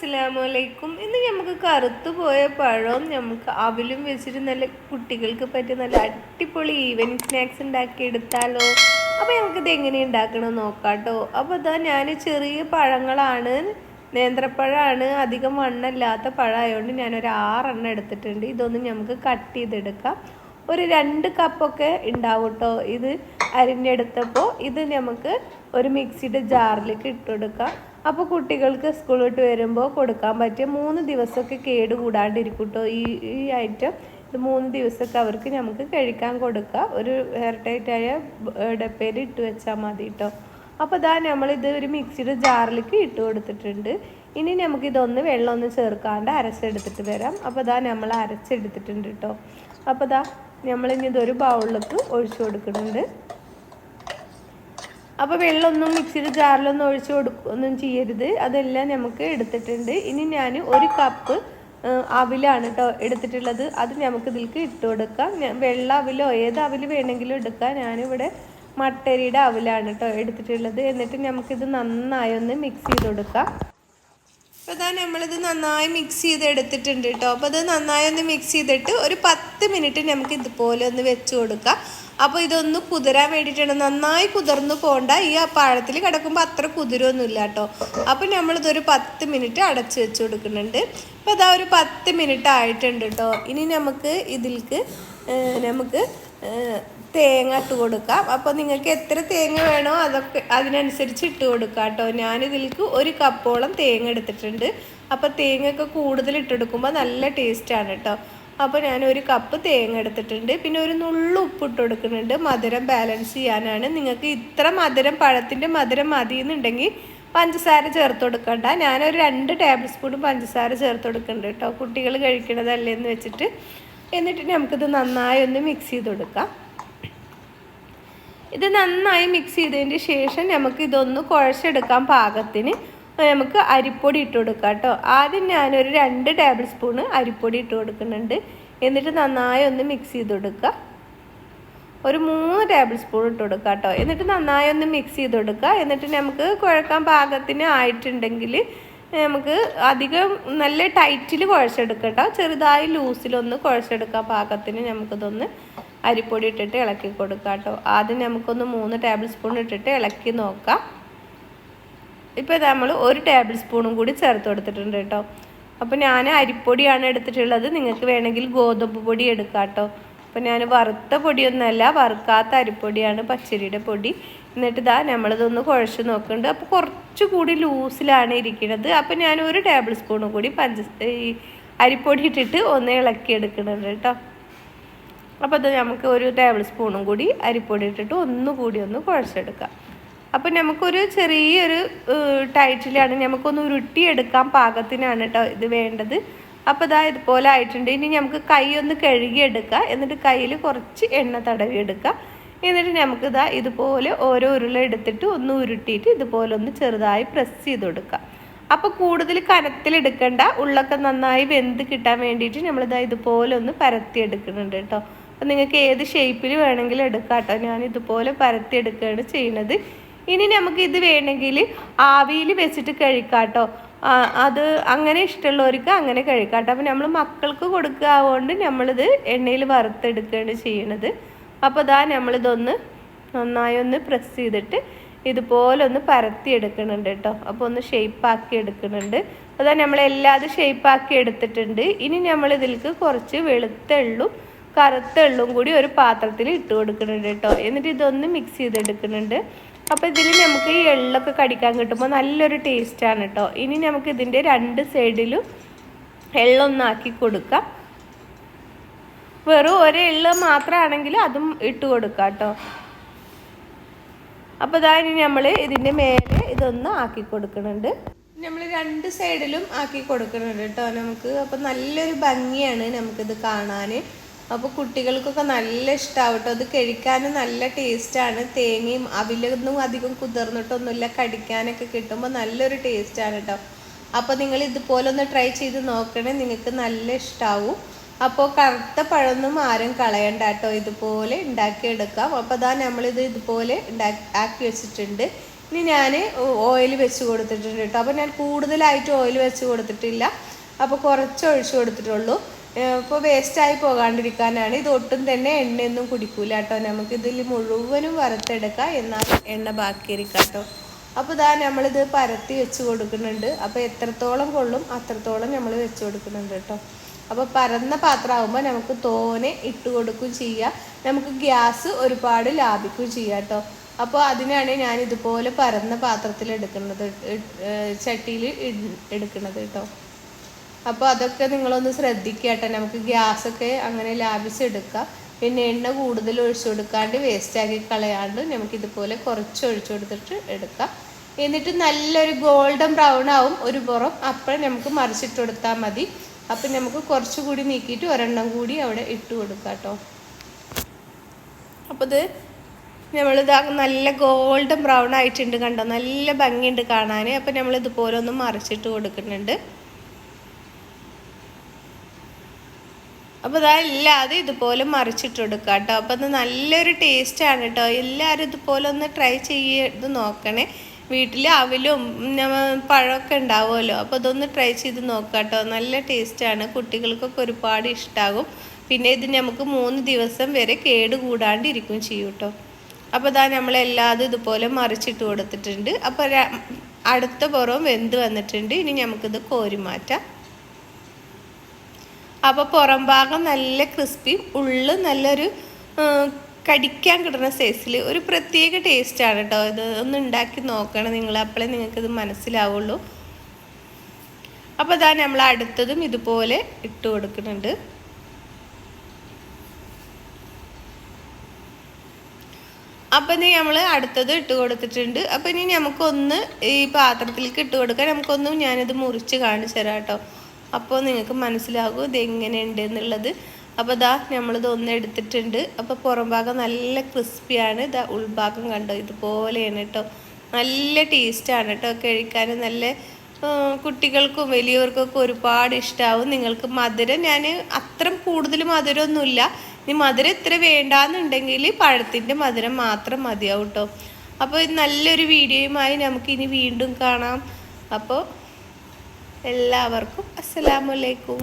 അസ്സലാമലൈക്കും. ഇന്ന് നമുക്ക് കറുത്തുപോയ പഴവും നമുക്ക് അവിലും വെച്ചിട്ട് നല്ല കുട്ടികൾക്ക് പറ്റിയ നല്ല അടിപൊളി ഈവനിങ് സ്നാക്സ് ഉണ്ടാക്കി എടുത്താലോ അപ്പോൾ നമുക്കിത് എങ്ങനെ ഉണ്ടാക്കണം നോക്കാട്ടോ. അപ്പോൾ ഇതാ ഞാൻ ചെറിയ പഴങ്ങളാണ്. നേന്ത്രപ്പഴമാണ് അധികം മണ്ണല്ലാത്ത പഴമായതുകൊണ്ട് ഞാനൊരു ആറെണ്ണം എടുത്തിട്ടുണ്ട്. ഇതൊന്നും നമുക്ക് കട്ട് ചെയ്തെടുക്കാം. ഒരു രണ്ട് കപ്പൊക്കെ ഉണ്ടാവും കേട്ടോ ഇത് അരിഞ്ഞെടുത്തപ്പോൾ ഇത് നമുക്ക് ഒരു മിക്സിയുടെ ജാറിലേക്ക് ഇട്ടുകൊടുക്കാം അപ്പോൾ കുട്ടികൾക്ക് സ്കൂൾ വിട്ട് വരുമ്പോൾ കൊടുക്കാൻ പറ്റിയ മൂന്ന് ദിവസമൊക്കെ കേട് കൂടാണ്ടിരിക്കും കേട്ടോ ഈ ഈ ഐറ്റം ഇത് മൂന്ന് ദിവസമൊക്കെ അവർക്ക് നമുക്ക് കഴിക്കാൻ കൊടുക്കാം. ഒരു ഹെയർ ടൈറ്റായ ഡപ്പയിൽ ഇട്ട് വെച്ചാൽ മതി കേട്ടോ അപ്പോൾ ഇതാ നമ്മളിത് ഒരു മിക്സിയുടെ ജാറിലേക്ക് ഇട്ട് കൊടുത്തിട്ടുണ്ട്. ഇനി നമുക്കിതൊന്ന് വെള്ളമൊന്ന് ചേർക്കാണ്ട് അരച്ചെടുത്തിട്ട് വരാം. അപ്പോൾ ഇതാ നമ്മൾ അരച്ചെടുത്തിട്ടുണ്ട് കേട്ടോ അപ്പോൾ ഇതാ നമ്മളിനി ഇതൊരു ബൗളിലേക്ക് ഒഴിച്ചു കൊടുക്കുന്നുണ്ട്. അപ്പോൾ വെള്ളമൊന്നും മിക്സിയുടെ ജാറിലൊന്നും ഒഴിച്ച് കൊടുക്കൊന്നും ചെയ്യരുത്. അതെല്ലാം നമുക്ക് എടുത്തിട്ടുണ്ട്. ഇനി ഞാൻ ഒരു കപ്പ് അവിലാണ് കേട്ടോ എടുത്തിട്ടുള്ളത്. അത് നമുക്ക് ഇതിലേക്ക് ഇട്ട് കൊടുക്കാം. വെള്ള അവിലോ ഏത് അവിൽ വേണമെങ്കിലും എടുക്കാം. ഞാനിവിടെ മട്ടരിയുടെ അവിലാണ് കേട്ടോ എടുത്തിട്ടുള്ളത്. എന്നിട്ട് നമുക്കിത് നന്നായി ഒന്ന് മിക്സ് ചെയ്ത് കൊടുക്കാം. അപ്പോൾ ഇതാ നമ്മളിത് നന്നായി മിക്സ് ചെയ്ത് എടുത്തിട്ടുണ്ട് കേട്ടോ അപ്പോൾ ഇത് നന്നായി ഒന്ന് മിക്സ് ചെയ്തിട്ട് ഒരു പത്ത് മിനിറ്റ് നമുക്ക് ഇതുപോലെ ഒന്ന് വെച്ച് കൊടുക്കാം. അപ്പോൾ ഇതൊന്ന് കുതിരാൻ വേണ്ടിയിട്ടാണ്. നന്നായി കുതിർന്നു പോകണ്ട ഈ ആ പഴത്തിൽ കിടക്കുമ്പോൾ അത്ര കുതിരൊന്നുമില്ല കേട്ടോ. അപ്പോൾ നമ്മളിതൊരു പത്ത് മിനിറ്റ് അടച്ചു വെച്ച് കൊടുക്കുന്നുണ്ട്. അപ്പോൾ അതാ ഒരു പത്ത് മിനിറ്റ് ആയിട്ടുണ്ട് കേട്ടോ. ഇനി നമുക്ക് ഇതിൽക്ക് നമുക്ക് തേങ്ങ ഇട്ട് കൊടുക്കാം. അപ്പോൾ നിങ്ങൾക്ക് എത്ര തേങ്ങ വേണോ അതൊക്കെ അതിനനുസരിച്ച് ഇട്ട് കൊടുക്കാം കേട്ടോ. ഞാനിതിലേക്ക് ഒരു കപ്പോളം തേങ്ങ എടുത്തിട്ടുണ്ട്. അപ്പോൾ തേങ്ങയൊക്കെ കൂടുതൽ ഇട്ടെടുക്കുമ്പോൾ നല്ല ടേസ്റ്റാണ് കേട്ടോ. അപ്പോൾ ഞാൻ ഒരു കപ്പ് തേങ്ങ എടുത്തിട്ടുണ്ട്. പിന്നെ ഒരു നുള്ളു ഉപ്പ് ഇട്ട് കൊടുക്കുന്നുണ്ട്. മധുരം ബാലൻസ് ചെയ്യാനാണ്. നിങ്ങൾക്ക് ഇത്ര മധുരം പഴത്തിന്റെ മധുരം മതി എന്നുണ്ടെങ്കിൽ പഞ്ചസാര ചേർത്ത് കൊടുക്കണ്ട. ഞാനൊരു രണ്ട് ടേബിൾ സ്പൂൺ പഞ്ചസാര ചേർത്ത് കൊടുക്കുന്നുണ്ട് കേട്ടോ. കുട്ടികൾ കഴിക്കണതല്ലേ എന്ന് വെച്ചിട്ട്. എന്നിട്ട് നമുക്കിത് നന്നായി ഒന്ന് മിക്സ് ചെയ്ത് കൊടുക്കാം. ഇത് നന്നായി മിക്സ് ചെയ്തതിന് ശേഷം നമുക്ക് ഇതൊന്ന് കുഴച്ചെടുക്കാൻ പാകത്തിന്. നമുക്ക് അരിപ്പൊടി ഇട്ട് കൊടുക്കാം കേട്ടോ. ആദ്യം ഞാനൊരു രണ്ട് ടേബിൾ സ്പൂണ് അരിപ്പൊടി ഇട്ട് കൊടുക്കുന്നുണ്ട്. എന്നിട്ട് നന്നായി ഒന്ന് മിക്സ് ചെയ്ത് കൊടുക്കുക ഒരു മൂന്ന് ടേബിൾ സ്പൂൺ ഇട്ട് കൊടുക്കുക കേട്ടോ. എന്നിട്ട് നന്നായി ഒന്ന് മിക്സ് ചെയ്ത് കൊടുക്കുക എന്നിട്ട് നമുക്ക് കുഴക്കാൻ പാകത്തിന് ആയിട്ടുണ്ടെങ്കിൽ നമുക്ക് അധികം നല്ല ടൈറ്റിൽ കുഴച്ചെടുക്കുക കേട്ടോ. ചെറുതായി ലൂസിലൊന്ന് കുഴച്ചെടുക്കാൻ പാകത്തിന് നമുക്കിതൊന്ന് അരിപ്പൊടി ഇട്ടിട്ട് ഇളക്കി കൊടുക്കാം കേട്ടോ. ആദ്യം നമുക്കൊന്ന് മൂന്ന് ടേബിൾ സ്പൂൺ ഇട്ടിട്ട് ഇളക്കി നോക്കാം. ഇപ്പോൾ നമ്മൾ ഒരു ടേബിൾ സ്പൂണും കൂടി ചേർത്ത് കൊടുത്തിട്ടുണ്ട് കേട്ടോ. അപ്പോൾ ഞാൻ അരിപ്പൊടിയാണ് എടുത്തിട്ടുള്ളത്. നിങ്ങൾക്ക് വേണമെങ്കിൽ ഗോതമ്പ് പൊടി എടുക്കാം കേട്ടോ. അപ്പോൾ ഞാൻ വറുത്ത പൊടിയൊന്നുമല്ല വറുക്കാത്ത അരിപ്പൊടിയാണ് പച്ചരിയുടെ പൊടി. എന്നിട്ട് ഇതാ നമ്മളിതൊന്ന് കുഴച്ച് നോക്കുന്നുണ്ട്. അപ്പോൾ കുറച്ചുകൂടി ലൂസിലാണ് ഇരിക്കുന്നത്. അപ്പോൾ ഞാൻ ഒരു ടേബിൾ സ്പൂണും കൂടി പഞ്ച ഈ അരിപ്പൊടി ഇട്ടിട്ട് ഒന്ന് ഇളക്കി എടുക്കുന്നുണ്ട് കേട്ടോ. അപ്പോൾ അത് നമുക്ക് ഒരു ടേബിൾ സ്പൂണും കൂടി അരിപ്പൊടി ഇട്ടിട്ട് ഒന്നുകൂടി ഒന്ന് കുഴച്ചെടുക്കാം. അപ്പോൾ നമുക്കൊരു ചെറിയൊരു ടൈറ്റിലാണ്. നമുക്കൊന്ന് ഉരുട്ടിയെടുക്കാൻ പാകത്തിനാണ് കേട്ടോ ഇത് വേണ്ടത്. അപ്പോൾ ഇതാ ഇതുപോലെ ആയിട്ടുണ്ട്. ഇനി നമുക്ക് കൈ ഒന്ന് കഴുകിയെടുക്കുക എന്നിട്ട് കയ്യിൽ കുറച്ച് എണ്ണ തടവി എടുക്കുക എന്നിട്ട് നമുക്ക് ഇതാ ഇതുപോലെ ഓരോ ഉരുള എടുത്തിട്ട് ഒന്ന് ഉരുട്ടിയിട്ട് ഇതുപോലെ ഒന്ന് ചെറുതായി പ്രസ് ചെയ്ത് കൊടുക്കുക അപ്പോൾ കൂടുതൽ കനത്തിലെടുക്കണ്ട ഉള്ളൊക്കെ നന്നായി വെന്ത് കിട്ടാൻ വേണ്ടിയിട്ട് നമ്മളിതാ ഇതുപോലെ ഒന്ന് പരത്തി എടുക്കുന്നുണ്ട് കേട്ടോ അപ്പം നിങ്ങൾക്ക് ഏത് ഷേപ്പിൽ വേണമെങ്കിലും എടുക്കാം കേട്ടോ ഞാൻ ഇതുപോലെ പരത്തി എടുക്കുകയാണ് ചെയ്യുന്നത്. ഇനി നമുക്ക് ഇത് വേണമെങ്കിൽ ആവിയിൽ വെച്ചിട്ട് കഴിക്കാം കേട്ടോ അത് അങ്ങനെ ഇഷ്ടമുള്ളവർക്ക് അങ്ങനെ കഴിക്കാം കേട്ടോ അപ്പം നമ്മൾ മക്കൾക്ക് കൊടുക്കാവുകൊണ്ട് നമ്മളിത് എണ്ണയിൽ വറുത്തെടുക്കുകയാണ് ചെയ്യണത്. അപ്പോൾ ഇതാ നമ്മളിതൊന്ന് നന്നായി ഒന്ന് പ്രസ് ചെയ്തിട്ട് ഇതുപോലെ ഒന്ന് പരത്തി എടുക്കുന്നുണ്ട് കേട്ടോ. അപ്പോൾ ഒന്ന് ഷേപ്പാക്കി എടുക്കുന്നുണ്ട്. അതാ നമ്മൾ എല്ലാതും ഷേപ്പാക്കി എടുത്തിട്ടുണ്ട്. ഇനി നമ്മൾ ഇതിലേക്ക് കുറച്ച് വെളുത്ത എള്ളും കറുത്ത എള്ളും കൂടി ഒരു പാത്രത്തിൽ ഇട്ട് കൊടുക്കുന്നുണ്ട് കേട്ടോ. എന്നിട്ട് ഇതൊന്ന് മിക്സ് ചെയ്തെടുക്കുന്നുണ്ട്. അപ്പോൾ ഇതിൽ നമുക്ക് ഈ എള്ളൊക്കെ കടിക്കാൻ കിട്ടുമ്പോൾ നല്ലൊരു ടേസ്റ്റാണ് കേട്ടോ ഇനി നമുക്ക് ഇതിന്റെ രണ്ട് സൈഡിലും എള്ളൊന്നാക്കി കൊടുക്കാം. വെറും ഒരു എള്ള് മാത്രമാണെങ്കിൽ അതും ഇട്ട് കൊടുക്കാം കേട്ടോ അപ്പോൾ ഇതാ ഇനി നമ്മൾ ഇതിന്റെ മേലെ ഇതൊന്ന് ആക്കി കൊടുക്കുന്നുണ്ട് നമ്മൾ രണ്ട് സൈഡിലും ആക്കി കൊടുക്കുന്നുണ്ട് കേട്ടോ നമുക്ക്. അപ്പോൾ നല്ലൊരു ഭംഗിയാണ് നമുക്കിത് കാണാൻ അപ്പോൾ കുട്ടികൾക്കൊക്കെ നല്ല ഇഷ്ടമാവും കേട്ടോ അത് കഴിക്കാനും നല്ല ടേസ്റ്റാണ്. തേങ്ങയും അവിലൊന്നും അധികം കുതിർന്നിട്ടൊന്നുമില്ല. കടിക്കാനൊക്കെ കിട്ടുമ്പോൾ നല്ലൊരു ടേസ്റ്റാണ് കേട്ടോ അപ്പോൾ നിങ്ങൾ ഇതുപോലെ ഒന്ന് ട്രൈ ചെയ്ത് നോക്കണേ. നിങ്ങൾക്ക് നല്ല ഇഷ്ടാവും. അപ്പോൾ കറുത്ത പഴമൊന്നും ആരും കളയണ്ട കേട്ടോ ഇതുപോലെ ഉണ്ടാക്കിയെടുക്കാം. അപ്പോൾ അതാ നമ്മളിത് ഇതുപോലെ ഉണ്ടാക്കി ആക്കി വെച്ചിട്ടുണ്ട്. ഇനി ഞാൻ ഓയിൽ വെച്ച് കൊടുത്തിട്ടുണ്ട് കേട്ടോ അപ്പോൾ ഞാൻ കൂടുതലായിട്ട് ഓയിൽ വെച്ച് കൊടുത്തിട്ടില്ല. അപ്പോൾ കുറച്ച് ഒഴിച്ചു കൊടുത്തിട്ടുള്ളൂ. ഇപ്പോൾ വേസ്റ്റായി പോകാണ്ടിരിക്കാനാണ്. ഇത് ഒട്ടും തന്നെ എണ്ണയൊന്നും കുടിക്കൂല കേട്ടോ. നമുക്ക് ഇതിൽ മുഴുവനും വറുത്തെടുക്കാം. എന്നാൽ എണ്ണ ബാക്കിയിരിക്കാം കേട്ടോ. അപ്പോൾ ഇതാ നമ്മളിത് പരത്തി വെച്ച് കൊടുക്കുന്നുണ്ട്. അപ്പോൾ എത്രത്തോളം കൊള്ളും അത്രത്തോളം നമ്മൾ വെച്ച് കൊടുക്കുന്നുണ്ട് കേട്ടോ. അപ്പോൾ പരന്ന പാത്രമാകുമ്പോൾ നമുക്ക് തോനെ ഇട്ട് കൊടുക്കുകയും ചെയ്യാം. നമുക്ക് ഗ്യാസ് ഒരുപാട് ലാഭിക്കുകയും ചെയ്യാം കേട്ടോ. അപ്പോൾ അതിനാണ് ഞാൻ ഇതുപോലെ പരന്ന പാത്രത്തിൽ എടുക്കുന്നത്. ചട്ടിയിൽ എടുക്കുന്നത് കേട്ടോ. അപ്പോൾ അതൊക്കെ നിങ്ങളൊന്ന് ശ്രദ്ധിക്കട്ടെ കേട്ടോ. നമുക്ക് ഗ്യാസൊക്കെ അങ്ങനെ ലാഭിച്ചെടുക്കാം. പിന്നെ എണ്ണ കൂടുതൽ ഒഴിച്ചു കൊടുക്കാണ്ട് വേസ്റ്റാക്കി കളയാണ്ട് നമുക്ക് ഇതുപോലെ കുറച്ച് ഒഴിച്ചു കൊടുത്തിട്ട് എടുക്കാം. എന്നിട്ട് നല്ലൊരു ഗോൾഡൻ ബ്രൗൺ ആവും ഒരു പുറം. അപ്പോൾ നമുക്ക് മറിച്ചിട്ട് കൊടുത്താൽ മതി. അപ്പം നമുക്ക് കുറച്ചുകൂടി നീക്കിയിട്ട് ഒരെണ്ണം കൂടി അവിടെ ഇട്ട് കൊടുക്കാം കേട്ടോ. അപ്പോൾ ഇത് നമ്മളിത് നല്ല ഗോൾഡൻ ബ്രൗൺ ആയിട്ടുണ്ട് കണ്ടോ? നല്ല ഭംഗിയുണ്ട് കാണാൻ. അപ്പം നമ്മൾ ഇതുപോലെ ഒന്ന് മറിച്ചിട്ട് കൊടുക്കുന്നുണ്ട്. അപ്പോൾ ഇതല്ലാതെ ഇതുപോലെ മറിച്ചിട്ട് കേട്ടോ അപ്പോൾ അത് നല്ലൊരു ആണ് കേട്ടോ എല്ലാവരും ഇതുപോലെ ഒന്ന് ട്രൈ ചെയ്ത് നോക്കണേ. വീട്ടിൽ അവലും പഴമൊക്കെ ഉണ്ടാവുമല്ലോ. അപ്പോൾ അതൊന്ന് ട്രൈ ചെയ്ത് നോക്കാം കേട്ടോ നല്ല ടേസ്റ്റാണ് കുട്ടികൾക്കൊക്കെ ഒരുപാട് ഇഷ്ടമാകും പിന്നെ ഇത് നമുക്ക് മൂന്ന് ദിവസം വരെ കേട് കൂടാണ്ടിരിക്കും ചെയ്യും കേട്ടോ അപ്പോൾ ഇതാ നമ്മളെല്ലാതും ഇതുപോലെ മറിച്ചിട്ട് കൊടുത്തിട്ടുണ്ട്. അപ്പോൾ അടുത്ത പുറവും വെന്ത് വന്നിട്ടുണ്ട്. ഇനി നമുക്കിത് കോരി മാറ്റാം. അപ്പോൾ പുറം ഭാഗം നല്ല ക്രിസ്പിയും ഉള്ളു നല്ലൊരു കടിക്കാൻ കിട്ടുന്ന സൈസിൽ ഒരു പ്രത്യേക ടേസ്റ്റാണ് കേട്ടോ ഇത്. ഒന്ന് ഉണ്ടാക്കി നോക്കണം നിങ്ങൾ അപ്പോഴേ നിങ്ങൾക്കിത് മനസ്സിലാവുള്ളൂ. അപ്പോൾ ഇതാ നമ്മൾ അടുത്തതും ഇതുപോലെ ഇട്ട് കൊടുക്കുന്നുണ്ട്. അപ്പം ഇനി നമ്മൾ അടുത്തത് ഇട്ട് കൊടുത്തിട്ടുണ്ട്. അപ്പം ഇനി നമുക്കൊന്ന് ഈ പാത്രത്തിലേക്ക് ഇട്ട് കൊടുക്കാൻ നമുക്കൊന്നും ഞാനിത് മുറിച്ച് കാണിച്ചു തരാം കേട്ടോ അപ്പോൾ നിങ്ങൾക്ക് മനസ്സിലാകും ഇത് എങ്ങനെയുണ്ട് എന്നുള്ളത്. അപ്പോൾ ഇതാ നമ്മളിത് ഒന്ന് എടുത്തിട്ടുണ്ട്. അപ്പോൾ പുറം ഭാഗം നല്ല ക്രിസ്പിയാണ്. ഇതാ ഉൾഭാഗം കണ്ടോ? ഇതുപോലെയാണ് കേട്ടോ നല്ല ടേസ്റ്റാണ് കേട്ടോ കഴിക്കാൻ നല്ല കുട്ടികൾക്കും വലിയവർക്കൊക്കെ ഒരുപാട് ഇഷ്ടമാവും നിങ്ങൾക്ക് മധുരം ഞാൻ അത്ര കൂടുതൽ മധുരമൊന്നുമില്ല. ഇനി മധുരം ഇത്ര വേണ്ടാന്നുണ്ടെങ്കിൽ പഴത്തിന്റെ മധുരം മാത്രം മതിയാവും കേട്ടോ അപ്പോൾ നല്ലൊരു വീഡിയോയുമായി നമുക്കിനി വീണ്ടും കാണാം. അപ്പോൾ എല്ലാവർക്കും അസ്സലാമലൈക്കും